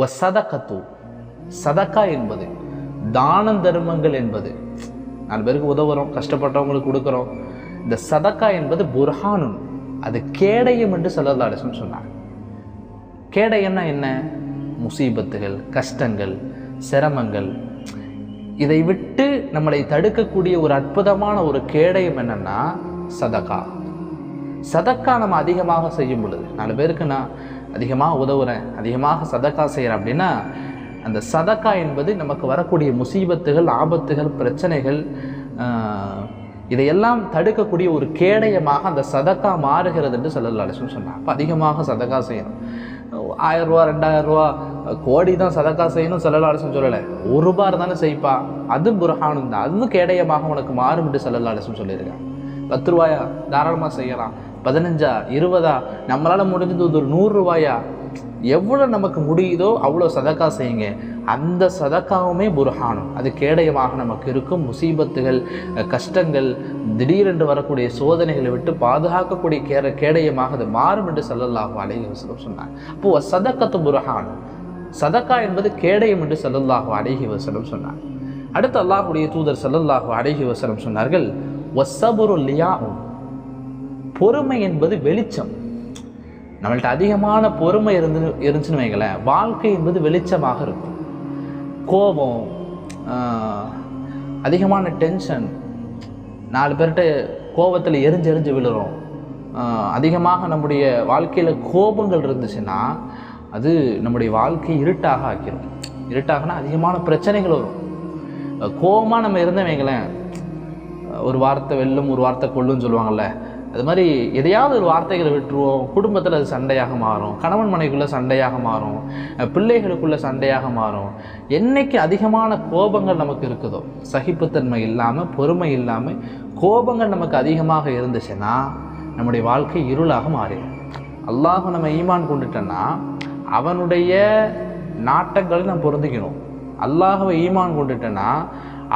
ஒ சதகத்து. சதக்கா என்பது தான தர்மங்கள் என்பது. நாலு பேருக்கு உதவுறோம் கஷ்டப்பட்டவங்களுக்கு கொடுக்குறோம். இந்த சதக்கா என்பது புர்ஹானுன். அது கேடயம் என்று சல்லல்லா அலிஸ்லம் சொன்னார் கேடயம்னா என்ன? முசீபத்துகள் கஷ்டங்கள் சிரமங்கள். இதை விட்டு நம்மளை தடுக்கக்கூடிய ஒரு அற்புதமான ஒரு கேடயம் என்னன்னா சதக்கா சதக்கா நம்ம அதிகமாக செய்யும் பொழுது நாலு பேருக்கு நான் அதிகமாக உதவுறேன் அதிகமாக சதக்கா செய்கிறேன் அப்படின்னா அந்த சதக்கா என்பது நமக்கு வரக்கூடிய முசீபத்துகள் ஆபத்துகள் பிரச்சனைகள் இதையெல்லாம் தடுக்கக்கூடிய ஒரு கேடயமாக அந்த சதக்கா மாறுகிறது என்று சொல்லல அலிஸ்லம் அப்போ அதிகமாக சதக்கா செய்யணும். ஆயிரம் ரூபா ரெண்டாயிரம் ரூபா கோடி தான் சதக்கா செய்யணும் சொல்லலா சொல்லலை. ஒரு ரூபா தானே செய்ப்பா. அது புரஹானும் தான். அதுவும் கேடயமாக உனக்கு மாறும் என்று சொல்லலா அலிஸ்லம் சொல்லியிருக்காங்க. பத்து ரூபாயா? தாராளமாக செய்யலாம். பதினஞ்சா இருபதா நம்மளால் முடிஞ்சது ஒரு நூறுரூவாயா எவ்வளோ நமக்கு முடியுதோ அவ்வளோ சதக்கா செய்யுங்க. அந்த சதக்காவுமே புர்ஹானும். அது கேடயமாக நமக்கு இருக்கும். முசீபத்துகள் கஷ்டங்கள் திடீரென்று வரக்கூடிய சோதனைகளை விட்டு பாதுகாக்கக்கூடிய கேட கேடயமாக அது மாறும் என்று சல்லல்லாஹு அலைஹி வசலம் சொன்னார். அப்போ சதக்கத்து புர்ஹானும் சதக்கா என்பது கேடயம் என்று சல்லல்லாஹு அழகி வஸல்லம் சொன்னார். அடுத்து அல்லாஹுடைய தூதர் சல்லல்லாஹு அழகி வஸல்லம் சொன்னார்கள் வசபுரு லியாவும் பொறுமை என்பது வெளிச்சம். நம்மள்ட்ட அதிகமான பொறுமை இருந்து இருந்துச்சுன்னு வைங்களேன் வாழ்க்கை என்பது வெளிச்சமாக இருக்கும். கோபம் அதிகமான டென்ஷன் நாலு பேர்கிட்ட கோபத்தில் எரிஞ்சு எரிஞ்சு விழுறோம். அதிகமாக நம்முடைய வாழ்க்கையில் கோபங்கள் இருந்துச்சுன்னா அது நம்முடைய வாழ்க்கையை இருட்டாக ஆக்கிரும். இருட்டாகனா அதிகமான பிரச்சனைகள் வரும். கோபமாக நம்ம இருந்தோம் வைங்களேன். ஒரு வார்த்தை வெல்லும் ஒரு வார்த்தை கொள்ளுன்னு சொல்லுவாங்கள்ல அது மாதிரி எதையாவது ஒரு வார்த்தைகளை விட்டுருவோம். குடும்பத்தில் அது சண்டையாக மாறும். கணவன் மனைவிக்குள்ளே சண்டையாக மாறும். பிள்ளைகளுக்குள்ளே சண்டையாக மாறும். என்னைக்கு அதிகமான கோபங்கள் நமக்கு இருக்குதோ சகிப்புத்தன்மை இல்லாமல் பொறுமை இல்லாமல் கோபங்கள் நமக்கு அதிகமாக இருந்துச்சுன்னா நம்முடைய வாழ்க்கை இருளாக மாறிடும். அல்லாஹ் நம்ம ஈமான் கொண்டுட்டோன்னா அவனுடைய நாட்டங்களை நம்ம பொருந்திக்கணும். அல்லாஹவை ஈமான் கொண்டுட்டோன்னா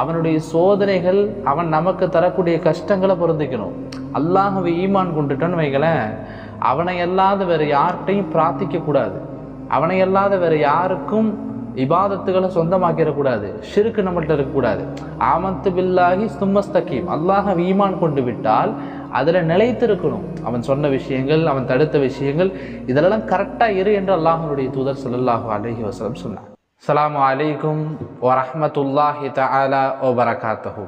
அவனுடைய சோதனைகள் அவன் நமக்கு தரக்கூடிய கஷ்டங்களை பொருந்திக்கணும். அல்லாஹவை ஈமான் கொண்டுட்டோன்னு வைங்களேன் அவனை அல்லாத வேறு யார்கிட்டையும் பிரார்த்திக்க கூடாது. அவனை அல்லாத வேற யாருக்கும் இபாதத்துகளை சொந்தமாக்கிடக்கூடாது ஷிருக்கு நம்மள்ட்ட இருக்கக்கூடாது ஆமத்து பில்லாகி சும்மஸ்தகீம். அல்லாஹ் ஈமான் கொண்டு விட்டால் அதில் நிலைத்திருக்கணும். அவன் சொன்ன விஷயங்கள் அவன் தடுத்த விஷயங்கள் இதெல்லாம் கரெக்டாக இரு என்று அல்லாஹனுடைய தூதர் சொல்லல்லாஹு அலஹி வசலம் சொன்னார். அஸ்ஸலாமு அலைக்கும் வரஹ்மத்துல்லாஹி தஆலா வபரகாத்துஹு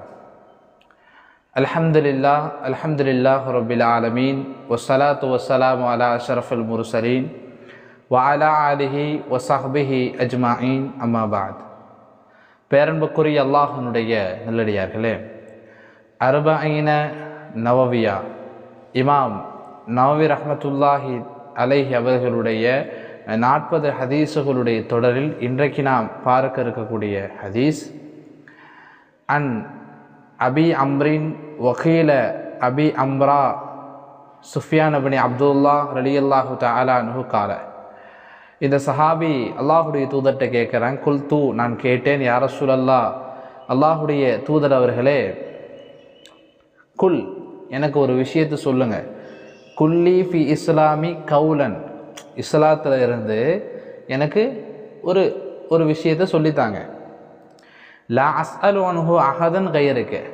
அல்ஹம்துலில்லா அல்ஹம்துலில்லாஹ் ரபில் ஆலமீன் வஸ்ஸலாத்து வஸ்ஸலாமு அலா அஷ்ரஃபுல் முர்சலீன் வஅலா ஆலிஹி வஸஹ்பிஹி அஜ்மாயின் அம்மா பாத் பேரன்புக்குரிய அல்லாஹனுடைய நல்லடியார்களே அர்பஐன நவவியா இமாம் நவவி ரஹ்மத்துல்லாஹி அலைஹி அவர்களுடைய நாற்பது ஹதீஸுகளுடைய தொடரில் இன்றைக்கு நாம் பார்க்க இருக்கக்கூடிய ஹதீஸ் அன் அபி அம்ரின் வகீல அபி அம்ரா சுஃபியான் அபினி அப்துல்லா ரலி அல்லாஹு தாலானு கால. இந்த சஹாபி அல்லாஹுடைய தூதர்கிட்ட கேட்குறேன் குல் தூ நான் கேட்டேன் யார சூழல்லா அல்லாஹுடைய தூதர் அவர்களே குல் எனக்கு ஒரு விஷயத்தை சொல்லுங்கள் குல்லி ஃபி இஸ்லாமி கவுலன். இஸ்லாத்தில் இருந்து எனக்கு ஒரு ஒரு விஷயத்தை சொல்லித்தாங்க. லா அஸ்அலு ஒன்ஹு அகதன் கையருக்கு.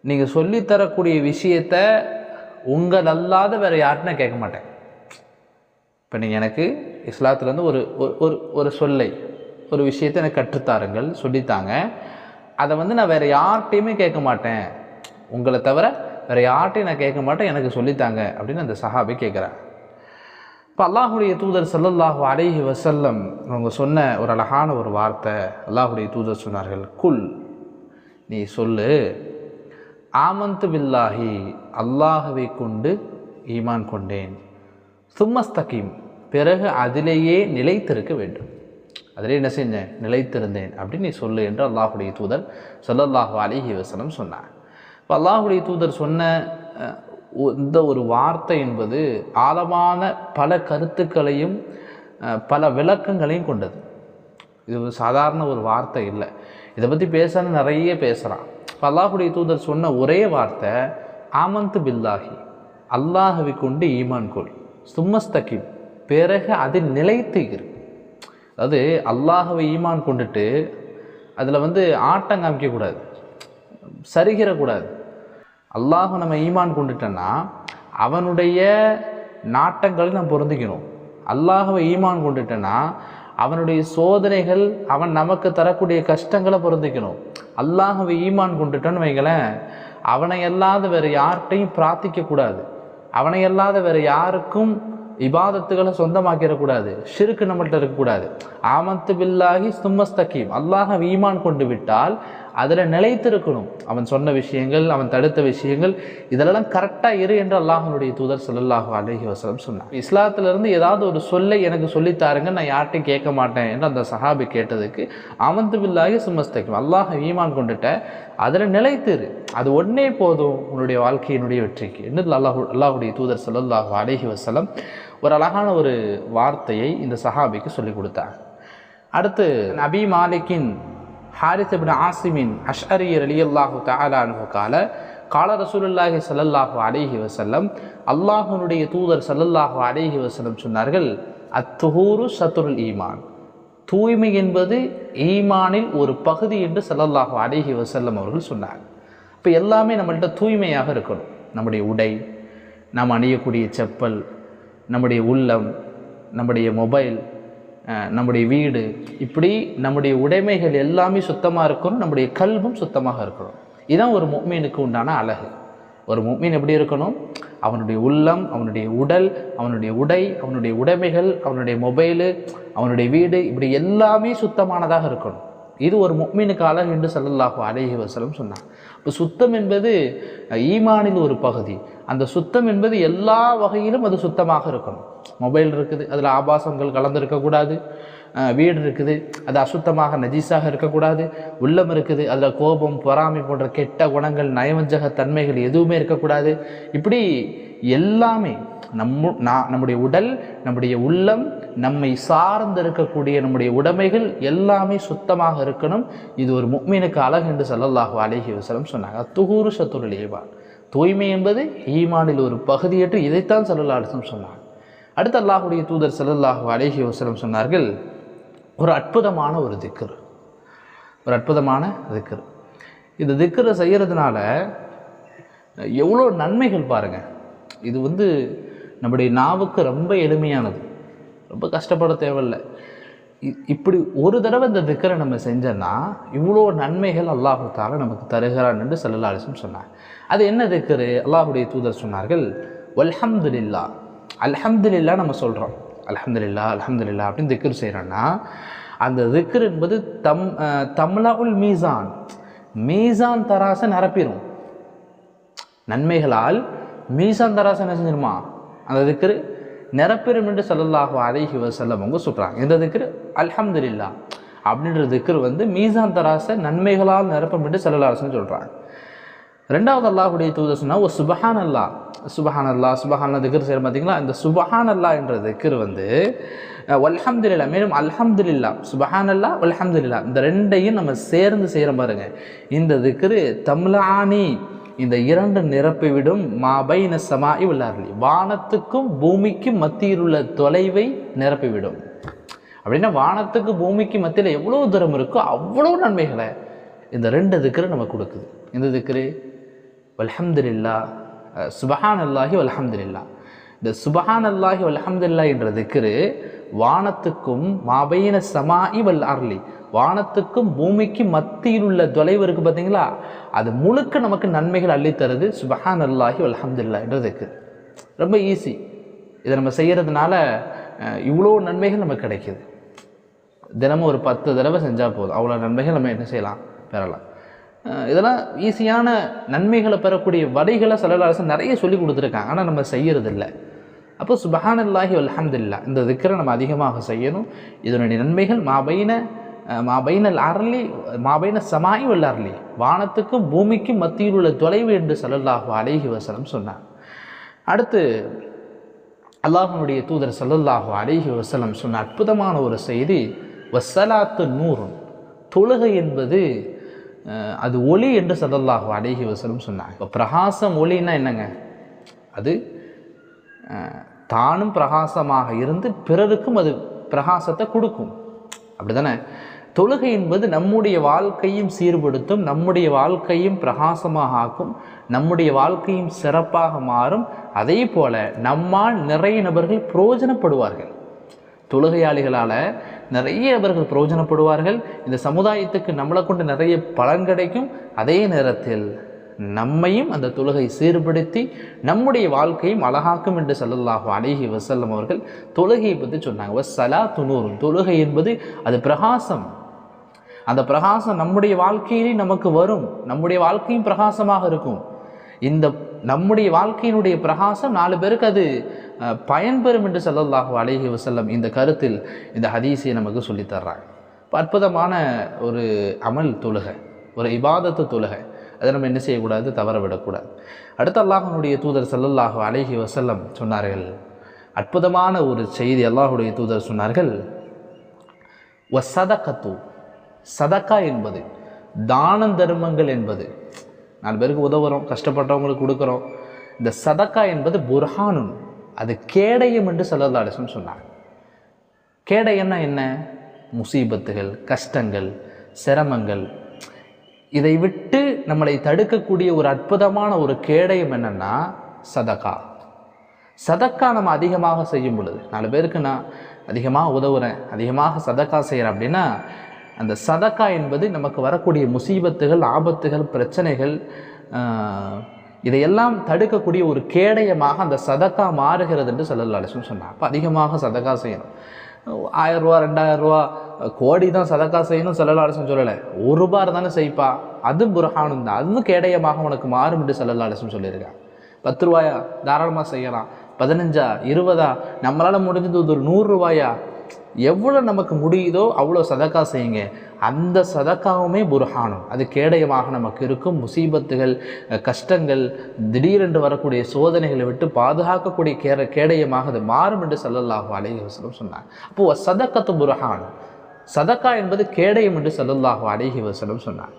நீங்கள் சொல்லித்தரக்கூடிய விஷயத்த உங்கள் அல்லாத வேறு யார்ட்டுனா கேட்க மாட்டேன். இப்போ நீங்கள் எனக்கு இஸ்லாத்துலேருந்து ஒரு ஒரு- ஒரு ஒரு சொல்லை ஒரு விஷயத்தை எனக்கு கற்றுத்தாருங்கள் சொல்லித்தாங்க. அதை வந்து நான் வேறு யார்கிட்டையுமே கேட்க மாட்டேன். உங்களை தவிர வேறு யார்கிட்டையும் நான் கேட்க மாட்டேன் எனக்கு சொல்லித்தாங்க அப்படின்னு அந்த சஹாபி கேட்குறேன் இப்போ அல்லாஹுடைய தூதர் சல்லல்லாஹு அலைஹி வசல்லம் அவங்க சொன்ன ஒரு அழகான ஒரு வார்த்தை அல்லாஹுடைய தூதர் சொன்னார்கள் குல். நீ சொல்லு ஆமந்து பில்லாஹி அல்லாஹுவை கொண்டு ஈமான் கொண்டேன். சும்மஸ்தகீம் பிறகு அதிலேயே நிலைத்திருக்க வேண்டும். அதிலே என்ன செஞ்சேன்? நிலைத்திருந்தேன். அப்படின்னு நீ சொல்லு என்று அல்லாஹுடைய தூதர் சல்லல்லாஹு அலிஹி வசனம் சொன்னார். இப்போ அல்லாஹுடைய தூதர் சொன்ன இந்த ஒரு வார்த்தை என்பது ஆழமான பல கருத்துக்களையும் பல விளக்கங்களையும் கொண்டது. இது ஒரு சாதாரண ஒரு வார்த்தை இல்லை. இதை பற்றி பேசணும் நிறைய பேசுகிறான் இப்போ அல்லாஹுடைய தூதர் சொன்ன ஒரே வார்த்தை ஆமந்து பில்லாஹி. அல்லாஹவி கொண்டு ஈமான் கோல் சும்மஸ்தகி பிறகு அது நிலைத்து இரு. அதாவது அல்லாஹவை ஈமான் கொண்டுட்டு அதில் வந்து ஆட்டம் காமிக்கக்கூடாது சரிகிறக்கூடாது அல்லாஹ் நம்ம ஈமான் கொண்டுட்டோன்னா அவனுடைய நாட்டங்களை நம்ம பொருந்திக்கணும். அல்லாஹவை ஈமான் கொண்டுட்டோன்னா அவனுடைய சோதனைகள் அவன் நமக்கு தரக்கூடிய கஷ்டங்களை பொருந்திக்கணும். அல்லாஹவை ஈமான் கொண்டுட்டோன்னு வைங்களேன் அவனை அல்லாத வேறு யார்கிட்டையும் பிரார்த்திக்கக்கூடாது அவனை அல்லாத வேறு யாருக்கும் இபாதத்துகளை சொந்தமாக்கிடக்கூடாது ஷிருக்கு நம்மள்ட்ட இருக்கக்கூடாது ஆமத்து பில்லாகி சும்மஸ்தகீம். அல்லாஹ் ஈமான் கொண்டு விட்டால் அதில் நிலைத்திருக்கணும். அவன் சொன்ன விஷயங்கள் அவன் தடுத்த விஷயங்கள் இதெல்லாம் கரெக்டாக இரு என்று அல்லாஹனுடைய தூதர் சொல்லல்லாஹு அலஹி வசலம் சொன்னார். இஸ்லாத்திலிருந்து ஏதாவது ஒரு சொல்லை எனக்கு சொல்லித்தாருங்க நான் யார்கிட்டையும் கேட்க மாட்டேன் என்று அந்த சஹாபி கேட்டதுக்கு அவந்து பில்லாகி சும்மஸ்தகீம் அல்லாஹ் ஈமான் கொண்டுட்ட அதில் நிலைத்திரு. அது ஒன்றே போதும் உன்னுடைய வாழ்க்கையினுடைய வெற்றிக்கு. என்று அல்லாஹு அல்லாஹுடைய தூதர் சொல்லல்லாஹு அலஹி வசலம் ஒரு அழகான ஒரு வார்த்தையை இந்த சஹாபிக்கு சொல்லிக் கொடுத்தாங்க அடுத்து நபி மாலிக்கின் ஹாரித் ஆசிமின் அஷ்அரி ரலியல்லாஹு தஆலா கால கால ரசூலுல்லாஹி சல்லல்லாஹு அலைஹி வசல்லம் அல்லாஹனுடைய தூதர் சல்லல்லாஹு அலைஹி வசல்லம் சொன்னார்கள் அத்துஹூரு சத்துருல் ஈமான். தூய்மை என்பது ஈமானில் ஒரு பகுதி என்று சல்லல்லாஹு அலைஹி வசல்லம் அவர்கள் சொன்னார் இப்போ எல்லாமே நம்மள்கிட்ட தூய்மையாக இருக்கணும். நம்முடைய உடை நாம் அணியக்கூடிய செப்பல் நம்முடைய உள்ளம் நம்முடைய மொபைல் நம்முடைய வீடு. இப்படி நம்முடைய உடைமைகள் எல்லாமே சுத்தமாக இருக்கணும் நம்முடைய கல்வும் சுத்தமாக இருக்கணும். இதுதான் ஒரு முக்மீனுக்கு உண்டான அழகு. ஒரு முக்மீன் எப்படி இருக்கணும்? அவனுடைய உள்ளம் அவனுடைய உடல் அவனுடைய உடை அவனுடைய உடைமைகள் அவனுடைய மொபைலு அவனுடைய வீடு இப்படி எல்லாமே சுத்தமானதாக இருக்கணும். இது ஒரு முக்மீனுக்கு அழகு என்று சல்லல்லாஹு அலேஹி வசலம் சொன்னார். இப்போ சுத்தம் என்பது ஈமானின் ஈமானில் ஒரு பகுதி. அந்த சுத்தம் என்பது எல்லா வகையிலும் அது சுத்தமாக இருக்கணும். மொபைல் இருக்குது அதில் ஆபாசங்கள் கலந்துருக்கக்கூடாது வீடு இருக்குது அது அசுத்தமாக நஜீஸாக இருக்கக்கூடாது உள்ளம் இருக்குது அதில் கோபம் பொறாமை போன்ற கெட்ட குணங்கள் நயவஞ்சக தன்மைகள் எதுவுமே இருக்கக்கூடாது இப்படி எல்லாமே நம்ம நான் நம்முடைய உடல் நம்முடைய உள்ளம் நம்மை சார்ந்து இருக்கக்கூடிய நம்முடைய உடைமைகள் எல்லாமே சுத்தமாக இருக்கணும். இது ஒரு முக்மீனுக்கு அழகு என்று ஸல்லல்லாஹு அலைஹி வசலம் சொன்னாங்க. துகூரு சத்துருள் ஈவான் தூய்மை என்பது ஈமானில் ஒரு பகுதியற்று இதைத்தான் ஸல்லல்லாஹு அலைஹி சொன்னாங்க. அடுத்து அல்லாஹுடைய தூதர் ஸல்லல்லாஹு அலைஹி வசலம் சொன்னார்கள் ஒரு அற்புதமான ஒரு திக்கர் ஒரு அற்புதமான திக்கர் இந்த திக்கரை செய்கிறதுனால எவ்வளோ நன்மைகள் பாருங்கள் இது வந்து நம்முடைய நாவுக்கு ரொம்ப எளிமையானது. ரொம்ப கஷ்டப்பட தேவையில்லை. இ- இப்படி ஒரு தடவை இந்த திக்கரை நம்ம செஞ்சோன்னா இவ்வளோ நன்மைகள் அல்லாஹுத்தால நமக்கு தருகிறான் என்று சல்லல்லா சொன்னார். அது என்ன திக்கரு? அல்லாஹுடைய தூதர் சொன்னார்கள் அல்ஹம்துலில்லா அல்ஹம்துலில்லா நம்ம சொல்கிறோம் அல்ஹம்துலில்லா அல்ஹம்துலில்லா அப்படின்னு திக்கர் செய்கிறோன்னா அந்த திக்கர் என்பது தம் அஹ், தம்லாவுல் மீசான். மீசான் தராசை நிரப்பிடும் நன்மைகளால் மீசான் தராசை என்ன செஞ்சிருமா அந்த திக்ரு நிரப்பெறும் என்று சொல்லலாகும் அலைஹி வஸல்லம் அவங்க சொல்கிறாங்க இந்த திக்ரு அல்ஹம்துலில்லா அப்படின்ற திக்கர் வந்து மீசான் தராசை நன்மைகளால் நிரப்பும் என்று செல்லலாசன் சொல்கிறாங்க ரெண்டாவது அல்லாஹுடைய தூதர் சொன்னால் ஒரு சுபஹான் அல்லா சுபஹான் அல்லா சுபஹான் திக்கர் செய்கிற பார்த்தீங்களா இந்த சுபஹான் அல்லா என்ற திக்கர் வந்து வல்ஹம்துலில்லா மேலும் அல்ஹம்துலில்லா சுபஹான் அல்லா வல்ஹம்துலில்லா இந்த ரெண்டையும் நம்ம சேர்ந்து செய்கிற பாருங்க. இந்த திக்கரு தம்லானி இந்த இரண்டு நிரப்பிவிடும் மாபைன சமாய் உள்ளார்லி வானத்துக்கும் பூமிக்கும் மத்தியில் உள்ள தொலைவை நிரப்பிவிடும் அப்படின்னா வானத்துக்கு பூமிக்கு மத்தியில் எவ்வளோ தூரம் இருக்கோ அவ்வளோ நன்மைகளை இந்த ரெண்டு திக்கரு நம்ம கொடுக்குது. இந்த திக்கரு வல்ஹம்துல்லா சுபஹான் அல்லாஹி வல்ஹம்துல்லா இந்த சுபஹான் அல்லாஹி வல்ஹம்துல்லா என்ற திக்கரு வானத்துக்கும் மாபைன சமாயி வல் அர்லி வானத்துக்கும் பூமிக்கும் மத்தியில் உள்ள தொலைவு இருக்குது பார்த்தீங்களா? அது முழுக்க நமக்கு நன்மைகள் அள்ளித்தருது. சுபஹான் அல்லாஹி அலமதுல்லான்றதுக்கு ரொம்ப ஈஸி இதை நம்ம செய்கிறதுனால இவ்வளோ நன்மைகள் நமக்கு கிடைக்கிது. தினமும் ஒரு பத்து தடவை செஞ்சால் போதும். அவ்வளோ நன்மைகள் நம்ம என்ன செய்யலாம்? பெறலாம். இதெல்லாம் ஈஸியான நன்மைகளை பெறக்கூடிய வழிகளை சல்லல்லாஹு நிறைய சொல்லி கொடுத்துருக்காங்க. ஆனால் நம்ம செய்யறதில்ல. அப்போ சுபஹானல்லாஹி அலமதுல்லா இந்த திக்கரை நம்ம அதிகமாக செய்யணும். இதனுடைய நன்மைகள் மாபைன மாபைனல் அரளி மாபைன சமாய் வல் அரளி. வானத்துக்கும் பூமிக்கும் மத்தியில் உள்ள தொலைவு என்று சல்லல்லாஹு அலைஹி வசலம் சொன்னார். அடுத்து அல்லாஹனுடைய தூதர் சல்லல்லாஹு அலைஹி வசலம் சொன்ன அற்புதமான ஒரு செய்தி வசலாத்து நூறு தொழுகை என்பது அது ஒளி என்று சதல்லாஹு அலைஹி வஸல்லம் சொன்னாங்க இப்போ பிரகாசம் ஒளின்னா என்னங்க? அது தானும் பிரகாசமாக இருந்து பிறருக்கும் அது பிரகாசத்தை கொடுக்கும். அப்படி தானே தொழுகை என்பது நம்முடைய வாழ்க்கையும் சீர்படுத்தும் நம்முடைய வாழ்க்கையும் பிரகாசமாக ஆக்கும் நம்முடைய வாழ்க்கையும் சிறப்பாக மாறும். அதே போல நம்மால் நிறைய நபர்கள் பிரயோஜனப்படுவார்கள் தொழுகையாளிகளால் நிறைய நபர்கள் பிரயோஜனப்படுவார்கள் இந்த சமுதாயத்துக்கு நம்மளை கொண்டு நிறைய பலன் கிடைக்கும். அதே நேரத்தில் நம்மையும் அந்த தொழுகை சீர்படுத்தி நம்முடைய வாழ்க்கையும் அழகாக்கும் என்று சொல்லலாகும் அழகி வசல்லம் அவர்கள் தொழுகையை பற்றி சொன்னாங்க. சலா துனூரும் தொழுகை என்பது அது பிரகாசம். அந்த பிரகாசம் நம்முடைய வாழ்க்கையிலே நமக்கு வரும். நம்முடைய வாழ்க்கையும் பிரகாசமாக இருக்கும். இந்த நம்முடைய வாழ்க்கையினுடைய பிரகாசம் நாலு பேருக்கு அது பயன்பெறும் என்று ஸல்லல்லாஹு அழகி வசல்லம் இந்த கருத்தில் இந்த ஹதீஸை நமக்கு சொல்லித் தர்றாங்க. அற்புதமான ஒரு அமல் தொழுகை ஒரு இபாதத்து தொழுகை. அதை நம்ம என்ன செய்யக்கூடாது? தவற விடக்கூடாது. அடுத்த அல்லாஹனுடைய தூதர் ஸல்லல்லாஹு அழகி வசல்லம் சொன்னார்கள் அற்புதமான ஒரு செய்தி அல்லாஹுடைய தூதர் சொன்னார்கள் வசதகத்து சதக்கா என்பது தான தர்மங்கள் என்பது. நாலு பேருக்கு உதவுறோம் கஷ்டப்பட்டவங்களுக்கு கொடுக்குறோம். இந்த சதக்கா என்பது புர்ஹானுன் அது கேடயம் என்று சல்லல்லா அலிஸ்லம் சொன்னாங்க. கேடயம்னா என்ன? முசீபத்துகள் கஷ்டங்கள் சிரமங்கள். இதை விட்டு நம்மளை தடுக்கக்கூடிய ஒரு அற்புதமான ஒரு கேடயம் என்னன்னா சதக்கா. சதக்கா நம்ம அதிகமாக செய்யும் பொழுது நாலு பேருக்கு நான் அதிகமாக உதவுறேன் அதிகமாக சதக்கா செய்கிறேன் அப்படின்னா அந்த சதக்கா என்பது நமக்கு வரக்கூடிய முசீபத்துகள் ஆபத்துகள் பிரச்சனைகள் இதையெல்லாம் தடுக்கக்கூடிய ஒரு கேடயமாக அந்த சதக்கா மாறுகிறது என்று சொல்லல் அலிஸ்லம் சொன்னார். அப்போ அதிகமாக சதக்கா செய்யணும். ஆயிரம் ரூபா ரெண்டாயிரம் ரூபா கோடி தான் சதக்கா செய்யணும் சொல்லல் சொல்லலை. ஒரு ரூபா தானே செய்ப்பா. அது புரஹானும் தான். அதுவும் கேடயமாக உனக்கு மாறும் என்று சொல்லல் அலிஸ்லம் சொல்லியிருக்காங்க. பத்து ரூபாயா? தாராளமாக செய்யலாம். பதினஞ்சா? இருபதா? நம்மளால் முடிஞ்சது ஒரு நூறுரூவாயா எவ்வளோ நமக்கு முடியுதோ அவ்வளோ சதக்கா செய்யுங்க. அந்த சதக்காவுமே புர்ஹானும். அது கேடயமாக நமக்கு இருக்கும். முசீபத்துகள் கஷ்டங்கள் திடீரென்று வரக்கூடிய சோதனைகளை விட்டு பாதுகாக்கக்கூடிய கே கேடயமாக அது மாறும் என்று ஸல்லல்லாஹு அலைஹி வசலம் சொன்னாங்க அப்போது சதக்கத்து புர்ஹான். சதக்கா என்பது கேடயம் என்று ஸல்லல்லாஹு அலைஹி வசலம் சொன்னார்.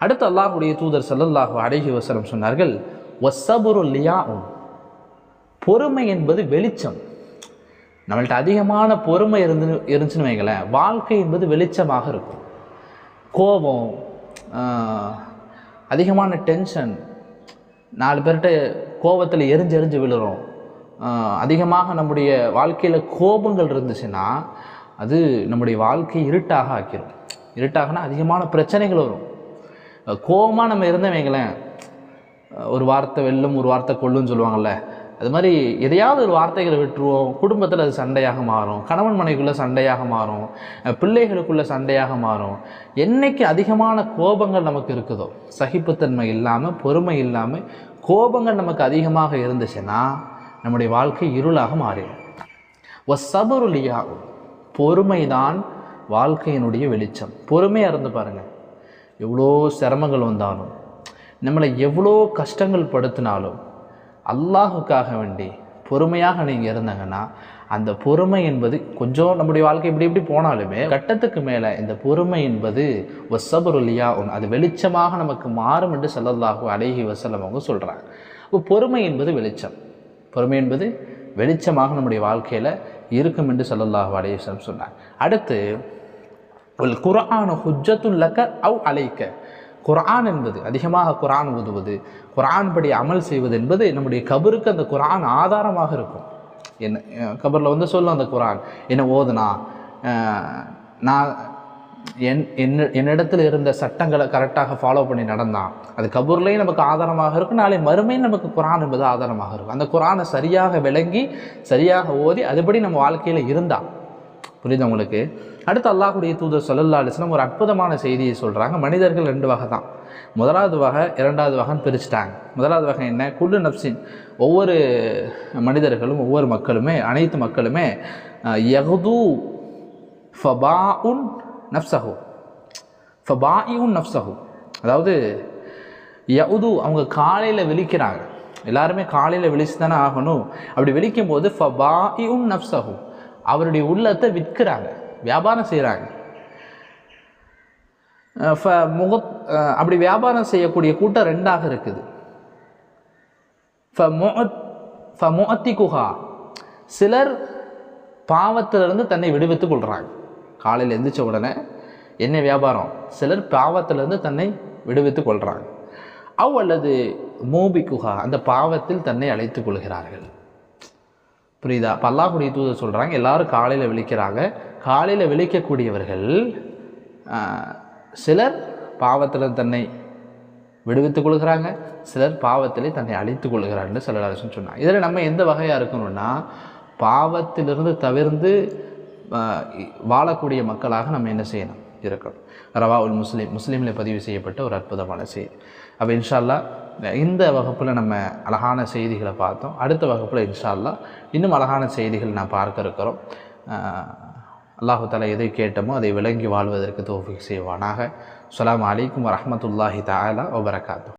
அடுத்து அல்லாஹுடைய தூதர் சல்லல்லாஹு அலைஹி வசலம் சொன்னார்கள் ஒசபுரு லியாவும் பொறுமை என்பது வெளிச்சம். நம்மள்ட்ட அதிகமான பொறுமை இருந்து இருந்துச்சுன்னு வைங்களேன் வாழ்க்கை என்பது வெளிச்சமாக இருக்கும். கோபம் அதிகமான டென்ஷன் நாலு பேர்கிட்ட கோபத்தில் எரிஞ்சு எரிஞ்சு விழுறோம். அதிகமாக நம்முடைய வாழ்க்கையில் கோபங்கள் இருந்துச்சுன்னா அது நம்முடைய வாழ்க்கையை இருட்டாக ஆக்கிரும். இருட்டாகனா அதிகமான பிரச்சனைகள் வரும். கோபமாக நம்ம இருந்தோம் வைங்களேன். ஒரு வார்த்தை வெல்லும் ஒரு வார்த்தை கொல்லுன்னு சொல்லுவாங்கள்ல அது மாதிரி எதையாவது ஒரு வார்த்தைகளை விட்டுருவோம் குடும்பத்தில் அது சண்டையாக மாறும் கணவன் மனைவிக்குள்ளே சண்டையாக மாறும் பிள்ளைகளுக்குள்ளே சண்டையாக மாறும். என்னைக்கு அதிகமான கோபங்கள் நமக்கு இருக்குதோ சகிப்புத்தன்மை இல்லாமல் பொறுமை இல்லாமல் கோபங்கள் நமக்கு அதிகமாக இருந்துச்சுன்னா நம்முடைய வாழ்க்கை இருளாக மாறிடும். ஒசபருளியாகும் பொறுமை தான் வாழ்க்கையினுடைய வெளிச்சம். பொறுமையாக இருந்து பாருங்கள் எவ்வளோ சிரமங்கள் வந்தாலும் நம்மளை எவ்வளோ கஷ்டங்கள் படுத்தினாலும் அல்லாஹுக்காக வேண்டி பொறுமையாக நீங்கள் இருந்தாங்கன்னா அந்த பொறுமை என்பது கொஞ்சம் நம்முடைய வாழ்க்கை இப்படி இப்படி போனாலுமே கட்டத்துக்கு மேலே இந்த பொறுமை என்பது ஒசபருலியா ஒன்று அது வெளிச்சமாக நமக்கு மாறும் என்று ஸல்லல்லாஹு அழகி வசலம் அவங்க சொல்கிறாங்க இப்போ பொறுமை என்பது வெளிச்சம். பொறுமை என்பது வெளிச்சமாக நம்முடைய வாழ்க்கையில் இருக்கும் என்று ஸல்லல்லாஹு அலைஹி வஸல்லம் சொன்னாங்க. அடுத்து உல் குரான ஹுஜத்துல்லக்க அவ் அழைக்க குரான் என்பது அதிகமாக குரான் ஓதுவது குரான் படி அமல் செய்வது என்பது நம்முடைய கபருக்கு அந்த குரான் ஆதாரமாக இருக்கும். என்ன கபரில் வந்து சொல்லும் அந்த குரான் என்ன ஓதுனா நான் என் என்ன என்னிடத்தில் இருந்த சட்டங்களை கரெக்டாக ஃபாலோ பண்ணி நடந்தான் அது கபூர்லேயும் நமக்கு ஆதாரமாக இருக்கும் நாளை மறுமையும் நமக்கு குரான் என்பது ஆதாரமாக இருக்கும். அந்த குரானை சரியாக விளங்கி சரியாக ஓதி அதுபடி நம்ம வாழ்க்கையில் இருந்தா. புரியுது உங்களுக்கு? அடுத்து அல்லாஹுடைய தூதர் சொல்லல்லா அலிஸ்லாம் ஒரு அற்புதமான செய்தியை சொல்கிறாங்க மனிதர்கள் ரெண்டு வகை தான். முதலாவது வகை இரண்டாவது வகைன்னு பிரிச்சுட்டாங்க. முதலாவது வகை என்ன? குல்லு நப்சின் ஒவ்வொரு மனிதர்களும் ஒவ்வொரு மக்களுமே அனைத்து மக்களுமே யகுது ஃபபாஉன் நப்சஹு ஃபபாஇஉன் நப்சஹு அதாவது யகுது அவங்க காலையில் விழிக்கிறாங்க. எல்லாருமே காலையில் விழிச்சு தானே ஆகணும். அப்படி விழிக்கும் போது ஃபபாஇஉன் நப்சஹு அவருடைய உள்ளத்தை விற்கிறாங்க. வியாபாரம் செய்கிறாங்க ஃப முக அஹ் அப்படி வியாபாரம் செய்யக்கூடிய கூட்டம் ரெண்டாக இருக்குது. ஃப முஅத் ஃப சிலர் பாவத்திலிருந்து தன்னை விடுவித்துக் கொள்கிறாங்க காலையில் எந்திரிச்ச உடனே என்ன வியாபாரம்? சிலர் பாவத்திலிருந்து தன்னை விடுவித்து கொள்கிறாங்க அவ் அல்லது மோபிக்குஹா அந்த பாவத்தில் தன்னை அழைத்துக் கொள்கிறார்கள். புரியுதா? இப்போ தூதர் சொல்கிறாங்க எல்லாரும் காலையில் விழிக்கிறாங்க. காலையில் விழிக்கக்கூடியவர்கள் சிலர் பாவத்தில் தன்னை விடுவித்துக் கொள்கிறாங்க சிலர் பாவத்திலே தன்னை அழித்துக் கொள்கிறார்கள் சிலர் அரசு சொன்னாங்க. இதில் நம்ம எந்த வகையாக இருக்கணும்னா பாவத்திலிருந்து தவிர்ந்து வாழக்கூடிய மக்களாக நம்ம என்ன செய்யணும்? இருக்கணும். ரவா உல் முஸ்லீம் முஸ்லீமில் பதிவு செய்யப்பட்ட ஒரு அற்புதமான செய்தி. அப்போ இன்ஷால்லா இந்த வகுப்பில் நம்ம அழகான செய்திகளை பார்த்தோம். அடுத்த வகுப்பில் இன்ஷால்லா இன்னும் அழகான செய்திகள் நான் பார்க்க இருக்கிறோம். அல்லாஹு தாலா எதை கேட்டமோ அதை விளங்கி வாழ்வதற்கு தோஃபிக் செய்வானாக. அலாம் அலைக்கும் வரமத்துல்லாஹி தாலா ஒபரகாத்தூ